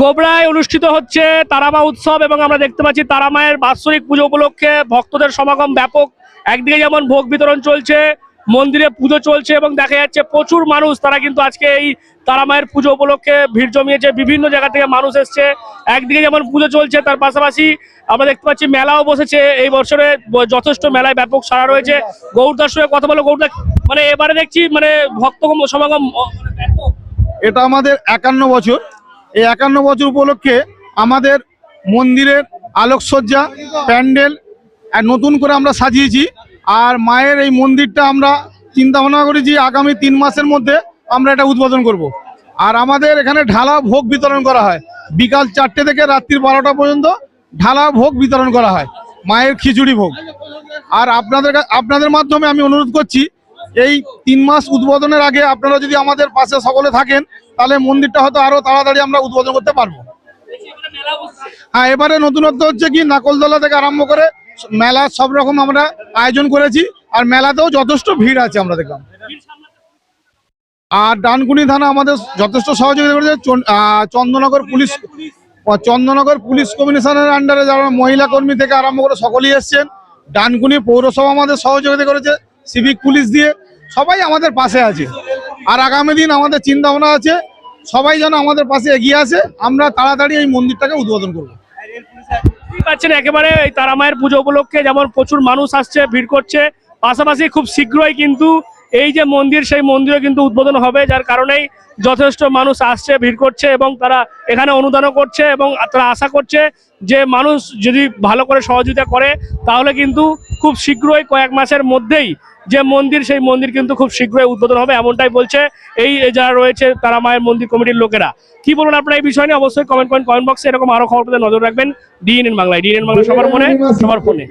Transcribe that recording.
গোবরায় অনুষ্ঠিত হচ্ছে তারামা উৎসব এবং আমরা দেখতে পাচ্ছি তারা মায়ের বাৎসরিক পুজো উপলক্ষে ভক্তদের সমাগম ব্যাপক। একদিকে যেমন ভোগ বিতরণ চলছে, মন্দিরে পুজো চলছে এবং দেখা যাচ্ছে প্রচুর মানুষ তারা কিন্তু আজকে এই তারা মায়ের পুজো উপলক্ষে ভিড় জমিয়েছে, বিভিন্ন জায়গা থেকে মানুষ এসছে। একদিকে যেমন পুজো চলছে, তার পাশাপাশি আমরা দেখতে পাচ্ছি মেলাও বসেছে। এই বছরে যথেষ্ট মেলায় ব্যাপক সারা রয়েছে। গৌরদার সঙ্গে কথা বলো, গৌরদা মানে এবারে দেখছি মানে ভক্ত সমাগম মানে এটা আমাদের একান্ন বছর। এই একান্ন বছর উপলক্ষে আমাদের মন্দিরের আলোকসজ্জা, প্যান্ডেল নতুন করে আমরা সাজিয়েছি। আর মায়ের এই মন্দিরটা আমরা চিন্তা ভাবনা করেছি, আগামী তিন মাসের মধ্যে আমরা এটা উদ্বোধন করব। আর আমাদের এখানে ঢালা ভোগ বিতরণ করা হয়। বিকাল চারটে থেকে রাত্রি বারোটা পর্যন্ত ঢালা ভোগ বিতরণ করা হয়, মায়ের খিচুড়ি ভোগ। আর আপনাদের আপনাদের মাধ্যমে আমি অনুরোধ করছি এই তিন মাস উদ্বোধনের আগে আপনারা যদি আমাদের পাশে সকলে থাকেন তাহলে মন্দিরটা হয়তো আরও তাড়াতাড়ি আমরা উদ্বোধন করতে পারব। হ্যাঁ এবারে নতুনত্ব হচ্ছে কি নাকলদোলা থেকে আরম্ভ করে মেলা সব রকম আমরা আয়োজন করেছি আর মেলাতেও যথেষ্ট ভিড় আছে আমরা দেখলাম। আর ডানকুনি থানা আমাদের যথেষ্ট সহযোগিতা করেছে চন- আহ, চন্দননগর পুলিশ চন্দননগর পুলিশ কমিশনের আন্ডারে যারা মহিলা কর্মী থেকে আরম্ভ করে সকলেই এসছেন। ডানকুনি পৌরসভা আমাদের সহযোগিতা করেছে সিভিক পুলিশ দিয়ে। সবাই আমাদের পাশে আছে। আর আগামী দিন আমাদের চিন্তা ভাবনা আছে, সবাই যেন আমাদের পাশে এগিয়ে আসে, আমরা তাড়াতাড়ি এই মন্দিরটাকে উদ্বোধন করব। পাচ্ছেন একেবারে এই তারা মায়ের পুজো উপলক্ষে যেমন প্রচুর মানুষ আসছে, ভিড় করছে, পাশাপাশি খুব শীঘ্রই কিন্তু এই যে মন্দির, সেই মন্দিরে কিন্তু উদ্বোধন হবে, যার কারণেই যথেষ্ট মানুষ আসছে, ভিড় করছে এবং তারা এখানে অনুদানও করছে এবং তারা আশা করছে যে মানুষ যদি ভালো করে সহযোগিতা করে, তাহলে কিন্তু খুব শীঘ্রই কয়েক মাসের মধ্যেই যে মন্দির, সেই মন্দির কিন্তু খুব শীঘ্রই উদ্বোধন হবে, এমনটাই বলছে এই যারা রয়েছে তারা মায়ের মন্দির কমিটির লোকেরা। কি বলুন আপনারা এই বিষয় নিয়ে? অবশ্যই কমেন্ট করেন কমেন্ট বক্সে এরকম আরও খবর নজর রাখবেন। ডিএনএন বাংলায় ডিএনএন বাংলা সবার মনে, সবার ফোনে।